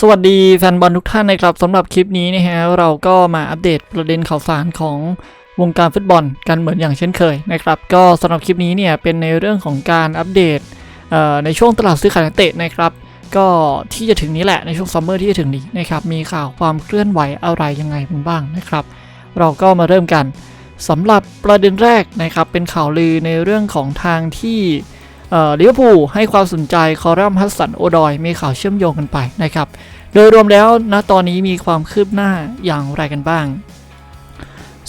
สวัสดีแฟนบอลทุกท่านนะครับสำหรับคลิปนี้นะฮะเราก็มาอัปเดตประเด็นข่าวสารของวงการฟุตบอลกันเหมือนอย่างเช่นเคยนะครับก็สำหรับคลิปนี้เนี่ยเป็นในเรื่องของการอัปเดตในช่วงตลาดซื้อขายนักเตะนะครับก็ที่จะถึงนี้แหละในช่วงซัมเมอร์ที่จะถึงนี้นะครับมีข่าวความเคลื่อนไหวอะไรยังไงบ้างนะครับ เราก็มาเริ่มกันสำหรับประเด็นแรกนะครับเป็นข่าวลือในเรื่องของทางที่ ลิเวอร์พูลให้ความสนใจคอรัมฮัสสันโอดอยมีข่าวเชื่อมโยงกันไปนะครับ โดยรวมแล้วณตอนนี้มีความคืบหน้าอย่างไรกันบ้าง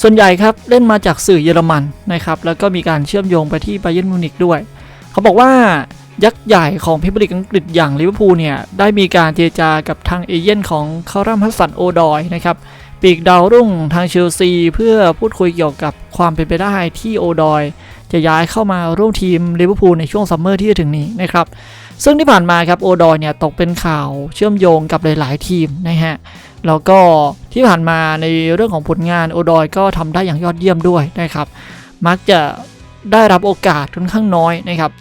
ส่วนใหญ่ครับเล่นมาจากสื่อเยอรมันนะครับแล้วก็มีการเชื่อมโยงไปที่ไบเยร์นมิวนิกด้วย เขาบอกว่ายักษ์ใหญ่ของพิมลีกอังกฤษอย่างลิเวอร์พูลเนี่ยได้มีการเจรจากับทางเอเย่นของคอรัมฮัสสันโอดอยนะครับปีกดาวรุ่งทางเชลซีเพื่อพูดคุยเกี่ยวกับความเป็นไปได้ที่โอดอย จะย้ายเข้ามาร่วมทีมลิเวอร์พูลในช่วงซัมเมอร์ที่จะถึงนี้นะครับ ซึ่งที่ผ่านมาครับโอดอยเนี่ยตกเป็นข่าวเชื่อมโยงกับหลาย ๆ ทีมนะฮะแล้วก็ที่ผ่านมาในเรื่องของผลงานโอดอยก็ทำได้อย่างยอดเยี่ยมด้วยนะครับ มักจะได้รับโอกาสค่อนข้างน้อยนะครับ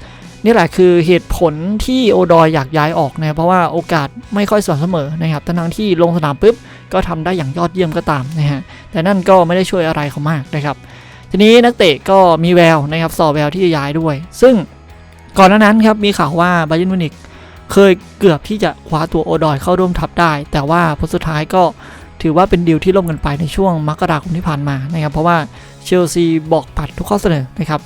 นี่แหละคือเหตุผลที่โอดอยอยากย้ายออกนะเพราะว่าโอกาสไม่ค่อยสม่ำเสมอนะครับทั้งที่ลงสนามปุ๊บก็ทำได้อย่างยอดเยี่ยมก็ตามนะฮะแต่นั่นก็ไม่ได้ช่วยอะไรเขามากนะครับ ทีนี้นักเตะก็มีแววนะครับสอแววที่จะย้ายด้วย ซึ่งก่อนหน้านั้นครับมีข่าวว่าไบาเยนมิวนิกเคยเกือบที่จะคว้าตัวโอดอยเข้าร่วมทัพได้ แต่ว่าผลสุดท้ายก็ถือว่าเป็นดีลที่ล่มกันไปในช่วงมกราคมที่ผ่านมานะครับเพราะว่าเชลซีบอกปัดทุกข้อเสนอนะครับ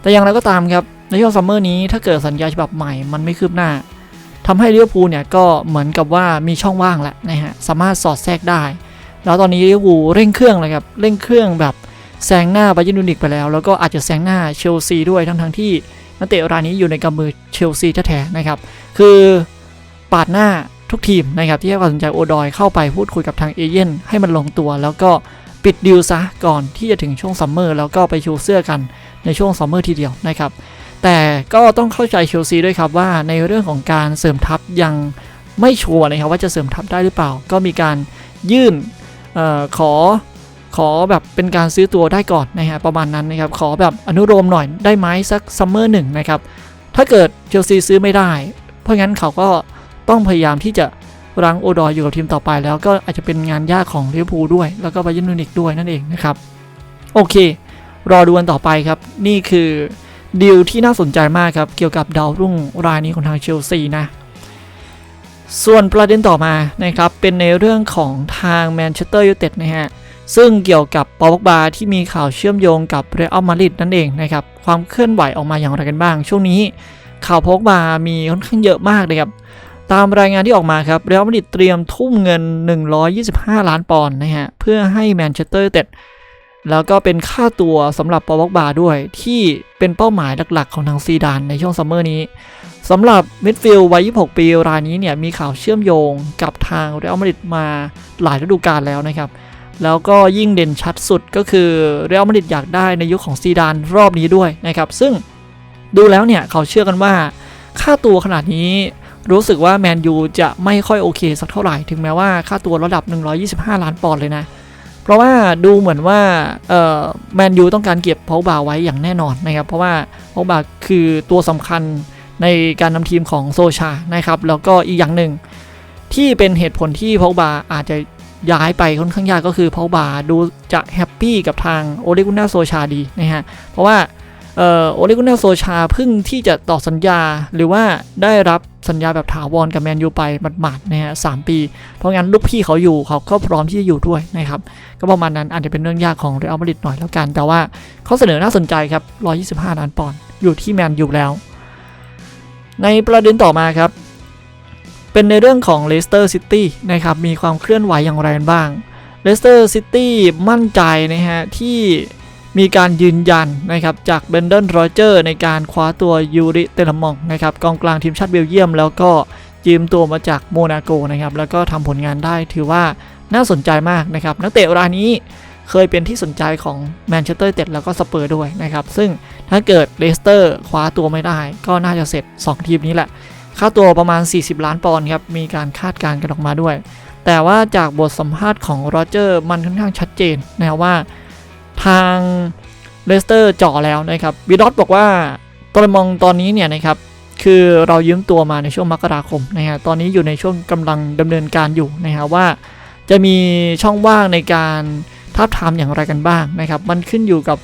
แต่อย่างไรก็ตามครับในช่วงซัมเมอร์นี้ถ้าเกิดสัญญาฉบับใหม่มันไม่คืบหน้าทำให้ลิเวอร์พูลเนี่ยก็เหมือนกับว่ามีช่องว่างแหละนะฮะสามารถสอดแทรกได้ แล้วตอนนี้ลิเวอร์พูลเร่งเครื่องเลยครับเร่งเครื่องแบบ แซงหน้าไบาเยนมิวนิกไปแล้ว แล้วก็อาจจะแซงหน้าเชลซีด้วยทั้งทั้งที่นักเตะรายนี้อยู่ในกำมือเชลซีแท้ๆนะครับ คือปาดหน้าทุกทีมนะครับที่ให้ความสนใจโอดอยเข้าไปพูดคุยกับทางเอเย่นให้มันลงตัว แล้วก็ปิดดีลซะก่อนที่จะถึงช่วงซัมเมอร์แล้วก็ไปชูเสื้อกันในช่วงซัมเมอร์ทีเดียวนะครับแต่ก็ต้องเข้าใจเชลซีด้วยครับว่าในเรื่องของการเสริมทัพยังไม่ชัวร์นะครับว่าจะเสริมทัพได้หรือเปล่า ก็มีการยื่นออขอ ขอแบบเป็นการซื้อตัวได้ก่อนนะฮะประมาณนั้นนะครับขอแบบอนุโลมหน่อยได้ไหมสักซัมเมอร์หนึ่งนะครับถ้าเกิดเชลซีซื้อไม่ได้ เพราะงั้นเขาก็ต้องพยายามที่จะรังโอดอยอยู่กับทีมต่อไป แล้วก็อาจจะเป็นงานยากของลิเวอร์พูลด้วย แล้วก็บาเยร์นมิวนิกด้วยนั่นเองนะครับโอเค รอดูกันต่อไปครับ นี่คือดีลที่น่าสนใจมากครับ เกี่ยวกับดาวรุ่งรายนี้ของทางเชลซีนะ ส่วนประเด็นต่อมานะครับ เป็นในเรื่องของทางแมนเชสเตอร์ยูไนเต็ดนะฮะ ซึ่งเกี่ยวกับปอลบาที่มีข่าวเชื่อมโยงกับเรอัลมาดริดนั่นเองนะครับ ความเคลื่อนไหวออกมาอย่างไรกันบ้าง ช่วงนี้ข่าวปอลบามีค่อนข้างเยอะมากเลยครับ ตามรายงานที่ออกมาครับเรอัลมาดริดเตรียมทุ่มเงิน 125 ล้านปอนด์นะฮะเพื่อให้แมนเชสเตอร์เต็ดแล้วก็เป็นค่าตัวสำหรับปอลบาด้วย ที่เป็นเป้าหมายหลักๆ ของทางซีดานในช่วงซัมเมอร์นี้สำหรับมิดฟิลด์วัย 26 ปีรายนี้เนี่ยมีข่าวเชื่อมโยงกับทางเรอัลมาดริดมาหลายฤดูกาลแล้วนะครับ แล้วก็ยิ่งเด่นชัดสุดก็คือเรอัลมาดริดอยากได้ในยุคของซีดานรอบนี้ด้วยนะครับ ซึ่งดูแล้วเนี่ยเขาเชื่อกันว่า ค่าตัวขนาดนี้รู้สึกว่าแมนยูจะไม่ค่อยโอเคสักเท่าไหร่ ถึงแม้ว่าค่าตัวระดับ 125 ล้านปอนด์เลยนะ เพราะว่าดูเหมือนว่าแมนยูต้องการเก็บพาบาไว้อย่างแน่นอนนะครับ เพราะว่าพาบาคือตัวสำคัญในการนำทีมของโซชานะครับ แล้วก็อีกอย่างหนึ่งที่เป็นเหตุผลที่พาบาอาจจะ ย้ายไปค่อนข้างยากก็คือเพาบาดูจะแฮปปี้กับทางโอเลกุน่าโซชาดีนะฮะ เพราะว่าเอ่อโอเลกุน่าโซชาเพิ่งที่จะต่อสัญญาหรือว่าได้รับสัญญาแบบถาวรกับแมนยูไปหมาดๆนะฮะสามปี เพราะงั้นลูกพี่เขาอยู่เขาก็พร้อมที่จะอยู่ด้วยนะครับ ก็ประมาณนั้นอาจจะเป็นเรื่องยากของเรอัลมาดริดหน่อยแล้วกัน แต่ว่าเขาเสนอน่าสนใจครับ 125 ล้านปอนด์อยู่ที่แมนยูแล้ว ในประเด็นต่อมาครับ เป็นในเรื่องของเลสเตอร์ซิตี้นะครับมีความเคลื่อนไหวอย่างไรกันบ้างเลสเตอร์ซิตี้มั่นใจนะฮะที่มีการยืนยันนะครับจากเบนเดนโรเจอร์ในการคว้าตัวยูริเตลมองนะครับกองกลางทีมชาติเบลเยียม แล้วก็ยืมตัวมาจากโมนาโกนะครับแล้วก็ทำผลงานได้ถือว่าน่าสนใจมากนะครับนักเตะรายนี้เคยเป็นที่สนใจของแมนเชสเตอร์เต็ดแล้วก็สเปอร์ด้วยนะครับ ซึ่งถ้าเกิดเลสเตอร์คว้าตัวไม่ได้ ก็น่าจะเสร็จ 2 ทีมนี้แหละ ค่าตัวประมาณ 40 ล้านปอนด์ครับ มีการคาดการณ์กันออกมาด้วย แต่ว่าจากบทสัมภาษณ์ของโรเจอร์มันค่อนข้างชัดเจนนะครับว่าทางเลสเตอร์จ่อแล้วนะครับบิดอสบอกว่าตอนมองตอนนี้เนี่ยนะครับคือเรายืมตัวมาในช่วงมกราคมนะฮะตอนนี้อยู่ในช่วงกำลังดำเนินการอยู่นะฮะว่า จะมีช่องว่างในการท้าบทามอย่างไรกันบ้างนะครับมันขึ้นอยู่กับ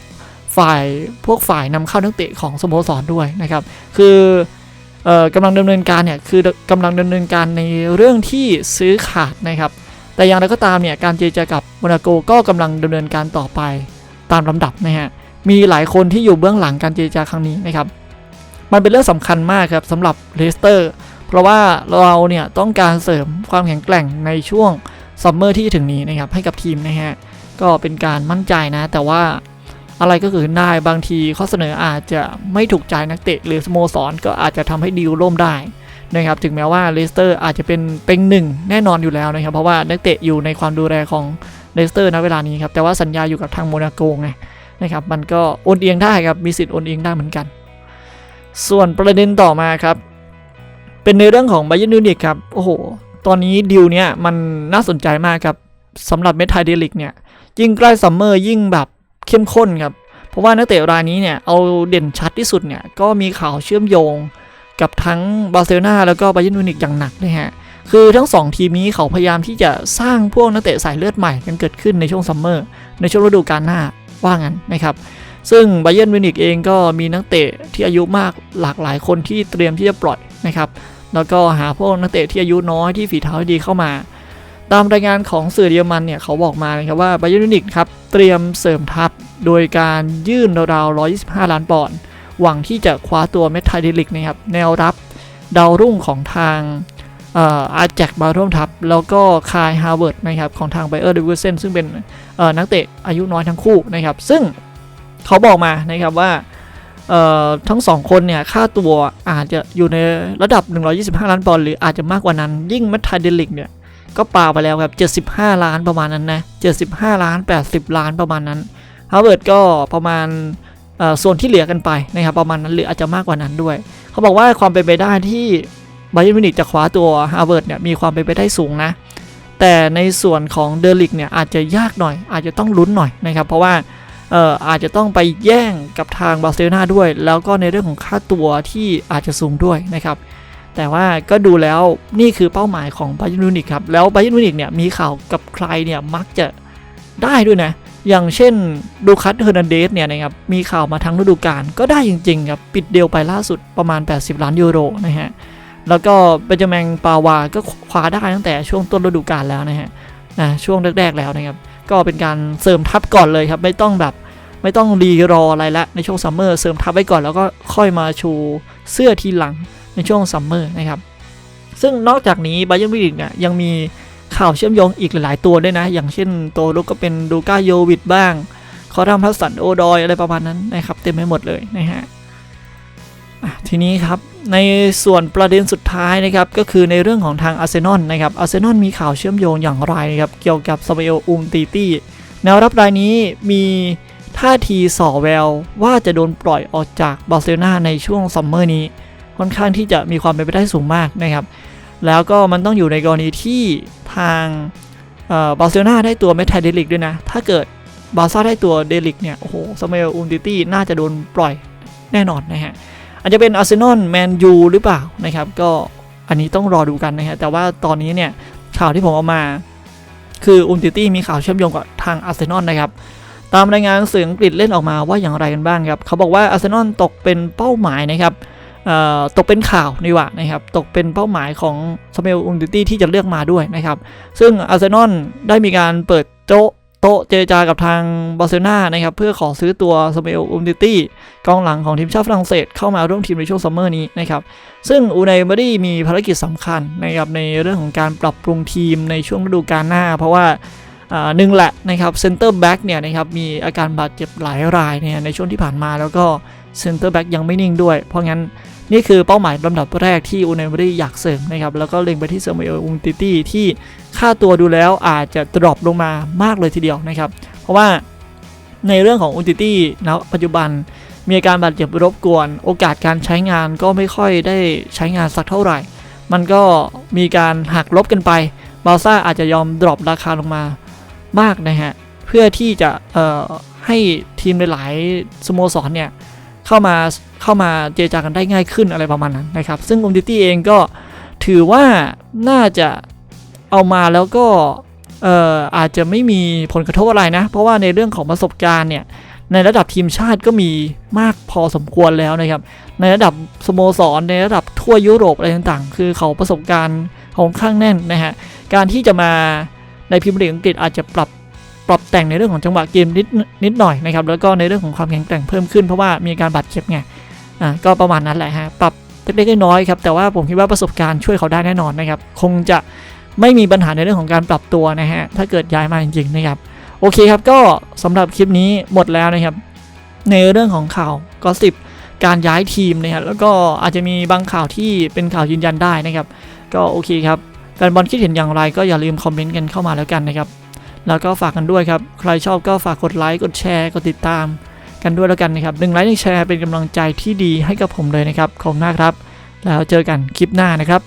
ฝ่ายพวกฝ่ายนำเข้านักเตะของสโมสรด้วยนะครับคือ กำลังดำเนินการเนี่ยคือกำลังดำเนินการในเรื่องที่ซื้อขาดนะครับ แต่อย่างไรก็ตามเนี่ยการเจรจากับโมนาโกก็กำลังดำเนินการต่อไปตามลำดับนะฮะมีหลายคนที่อยู่เบื้องหลังการเจรจาครั้งนี้นะครับมันเป็นเรื่องสำคัญมากครับสำหรับเลสเตอร์เพราะว่าเราเนี่ยต้องการเสริมความแข็งแกร่งในช่วงซัมเมอร์ที่ถึงนี้นะครับให้กับทีมนะฮะก็เป็นการมั่นใจนะ แต่ว่า อะไรก็เกิดได้บางทีข้อเสนออาจจะไม่ถูกใจนักเตะหรือสโมสรก็อาจจะทำให้ดีลล่มได้นะครับถึงแม้ว่าเลสเตอร์อาจจะเป็นเป็นหนึ่งแน่นอนอยู่แล้วนะครับ เพราะว่านักเตะอยู่ในความดูแลของเลสเตอร์ณเวลานี้ครับแต่ว่าสัญญาอยู่กับทางโมนาโกไงนะครับมันก็โอนเอียงได้ครับมีสิทธิ์โอนเอียงได้เหมือนกัน ส่วนประเด็นต่อมาครับ เป็นในเรื่องของ b บ y e r n m u นิกครับโอ้โห ตอนนี้ดิวเนี้ยมันน่าสนใจมากครับสำหรับเมทไทเดลิกเนี่ยยิ่งใกล้ซัมเมอร์ยิ่งแบบ เข้มข้นครับ เพราะว่านักเตะรายนี้เนี่ยเอาเด่นชัดที่สุดเนี่ยก็มีข่าวเชื่อมโยงกับทั้งบาร์เซโลนาแล้วก็บ b บ y e r n m u นิกอย่างหนักนะฮะ คือทั้ง 2 ทีมนี้เขาพยายามที่จะสร้างพวกนักเตะสายเลือดใหม่กันเกิดขึ้นในช่วงซัมเมอร์ในช่วงฤดูกาลหน้าว่างั้นนะครับ ซึ่งไบเย r n m มิวนิกเองก็มีนักเตะที่อายุมากหลากหลายคนที่เตรียมที่จะปล่อยนะครับแล้วก็หาพวกนักเตะที่อายุน้อยที่ฝีเท้าดีเข้ามา ตามรายงานของสื่อเยอรมันเนี่ยเขาบอกมานะครับว่าไบเย r n m มิวนิกครับเตรียมเสริมทัพ โดยการยื่นราวๆ125 ล้านปอนด์หวังที่จะคว้าตัวเมทไทเดลิกนะครับแนวรับดาวรุ่งของทางอาร์แจ็คมาร่วมทัพแล้วก็คายฮาร์เวิร์ดนะครับของทางไบเออร์เดวิเซนซึ่งเป็นนักเตะอายุน้อยทั้งคู่นะครับซึ่งเขาบอกมานะครับว่าทั้งสองคนเนี่ยค่าตัวอาจจะอยู่ในระดับ 125 ล้านปอนด์หรืออาจจะมากกว่านั้น ยิ่งมัทไทเดลิกเนี่ยก็ปาไปแล้วครับ 75 ล้านประมาณนั้นนะ 75 ล้าน 80 ล้านประมาณนั้น ฮาร์เวิร์ดก็ประมาณส่วนที่เหลือกันไปนะครับประมาณนั้นหรืออาจจะมากกว่านั้นด้วย เขาบอกว่าความเป็นไปได้ที่ไบเยอร์มิวนิกจะคว้าตัวฮาร์เวิร์ดเนี่ยมีความเป็นไปได้สูงนะ แต่ในส่วนของเดลิกเนี่ยอาจจะยากหน่อย อาจจะต้องลุ้นหน่อยนะครับเพราะว่าเอ่ออาจจะต้องไปแย่งกับทางบาร์เซโลนาด้วย แล้วก็ในเรื่องของค่าตัวที่อาจจะสูงด้วยนะครับแต่ว่าก็ดูแล้วนี่คือเป้าหมายของบาเยร์นมิวนิกครับแล้วบาเยร์นมิวนิกเนี่ยมีข่าวกับใครเนี่ยมักจะได้ด้วยนะ อย่างเช่นดูคัตเฮอร์นันเดสเนี่ยนะครับมีข่าวมาทั้งฤดูกาลก็ได้จริงๆครับปิดเดียวไปล่าสุดประมาณ 80 ล้านยูโรนะฮะแล้วก็เบนจามินปาวาก็คว้าได้ตั้งแต่ช่วงต้นฤดูกาลแล้วนะฮะนะช่วงแรกๆแล้วนะครับก็เป็นการเสริมทัพก่อนเลยครับไม่ต้องแบบไม่ต้องรีรออะไรละในช่วงซัมเมอร์เสริมทัพไว้ก่อนแล้วก็ค่อยมาชูเสื้อทีหลังในช่วงซัมเมอร์นะครับซึ่งนอกจากนี้ไบเยอร์มิวนิกเนี่ยยังมี ข่าวเชื่อมโยงอีกหลาย ๆ ตัวด้วยนะ อย่างเช่นตัวลุกก็เป็นดูก้าโยวิดบ้าง คอรัมพัสสันโอดอยอะไรประมาณนั้นนะครับ เต็มไปหมดเลยนะฮะทีนี้ครับในส่วนประเด็นสุดท้ายนะครับก็คือในเรื่องของทางอาร์เซนอลนะครับอาร์เซนอลมีข่าวเชื่อมโยงอย่างไรนะครับเกี่ยวกับซาเมเอลอุมตีตี้แนวรับรายนี้มีท่าทีส่อแววว่าจะโดนปล่อยออกจากบาร์เซโลนาในช่วงซัมเมอร์นี้ ค่อนข้างที่จะมีความเป็นไปได้สูงมากนะครับ แล้วก็มันต้องอยู่ในกรณีที่ทางบาร์เซโลนาได้ตัวเมทไทเดลิกด้วยนะ ถ้าเกิดบาร์ซ่าได้ตัวเดลิกเนี่ย โอ้โหซาเมลอุมติตี้น่าจะโดนปล่อยแน่นอนนะฮะ อาจจะเป็นอาร์เซนอลแมนยูหรือเปล่านะครับ ก็อันนี้ต้องรอดูกันนะฮะ แต่ว่าตอนนี้เนี่ยข่าวที่ผมเอามา คืออุมติตี้มีข่าวเชื่อมโยงกับทางอาร์เซนอลนะครับ ตามรายงานสื่ออังกฤษเล่นออกมาว่าอย่างไรกันบ้างครับ เขาบอกว่าอาร์เซนอลตกเป็นเป้าหมายนะครับ ตกเป็นข่าวนี่ว่านะครับ ตกเป็นเป้าหมายของสเมลอุนติตี้ที่จะเลือกมาด้วยนะครับ ซึ่งอาร์เซนอลได้มีการเปิดโต๊ะโต๊ะเจรจากับทางบาร์เซโลนานะครับ เพื่อขอซื้อตัวสเมลอุนติตี้กองหลังของทีมชาติฝรั่งเศสเข้ามาร่วมทีมในช่วงซัมเมอร์นี้นะครับ ซึ่งอูไนเบอรี่มีภารกิจสำคัญนะครับในเรื่องของการปรับปรุงทีมในช่วงฤดูกาลหน้า เพราะว่าหนึ่งแหละนะครับเซนเตอร์แบ็กเนี่ยนะครับมีอาการบาดเจ็บหลายรายเนี่ยในช่วงที่ผ่านมาแล้วก็เซนเตอร์แบ็กยังไม่นิ่งด้วย เพราะงั้น นี่คือเป้าหมายลำดับแรกที่อูเนเบอรี่อยากเสริมนะครับ แล้วก็เล็งไปที่เซอร์เมลอุมติตี้ที่ค่าตัวดูแล้วอาจจะดรอปลงมามากเลยทีเดียวนะครับ เพราะว่าในเรื่องของอุมติตี้นะปัจจุบันมีอาการบาดเจ็บรบกวน โอกาสการใช้งานก็ไม่ค่อยได้ใช้งานสักเท่าไหร่ มันก็มีการหักลบกันไปบาซ่าอาจจะยอมดรอปราคาลงมามากนะฮะ เพื่อที่จะให้ทีมหลายๆสโมสรเนี่ย เข้ามาเข้ามาเจรจากันได้ง่ายขึ้นอะไรประมาณนั้นนะครับ ซึ่ง Umtiti เองก็ถือว่าน่าจะเอามาแล้วก็เอ่ออาจจะไม่มีผลกระทบอะไรนะ เพราะว่าในเรื่องของประสบการณ์เนี่ยในระดับทีมชาติก็มีมากพอสมควรแล้วนะครับ ในระดับสโมสรในระดับทั่วยุโรปอะไรต่างๆ คือเขาประสบการณ์ของข้างแน่นนะฮะการที่จะมาในพรีเมียร์ลีกอังกฤษอาจจะปรับ ปรับแต่งในเรื่องของจังหวะเกมนิดนิดหน่อยนะครับแล้วก็ในเรื่องของความแข็งแกร่งเพิ่มขึ้นเพราะว่ามีการบาดเจ็บไงอ่าก็ประมาณนั้นแหละฮะปรับเล็กๆน้อยๆครับแต่ว่าผมคิดว่าประสบการณ์ช่วยเขาได้แน่นอนนะครับคงจะไม่มีปัญหาในเรื่องของการปรับตัวนะฮะถ้าเกิดย้ายมาจริงๆนะครับโอเคครับก็สำหรับคลิปนี้หมดแล้วนะครับ ในเรื่องของข่าวก็สิบการย้ายทีมนะครับแล้วก็อาจจะมีบางข่าวที่เป็นข่าวยืนยันได้นะครับ ก็โอเคครับแฟนบอลคิดเห็นอย่างไรก็อย่าลืมคอมเมนต์กันเข้ามาแล้วกันนะครับ แล้วก็ฝากกันด้วยครับ ใครชอบก็ฝากกดไลค์ กดแชร์ กดติดตาม กันด้วยแล้วกันนะครับหนึ่งไลค์หนึ่งแชร์เป็นกำลังใจที่ดีให้กับผมเลยนะครับ ขอบคุณมากครับ แล้วเจอกันคลิปหน้านะครับ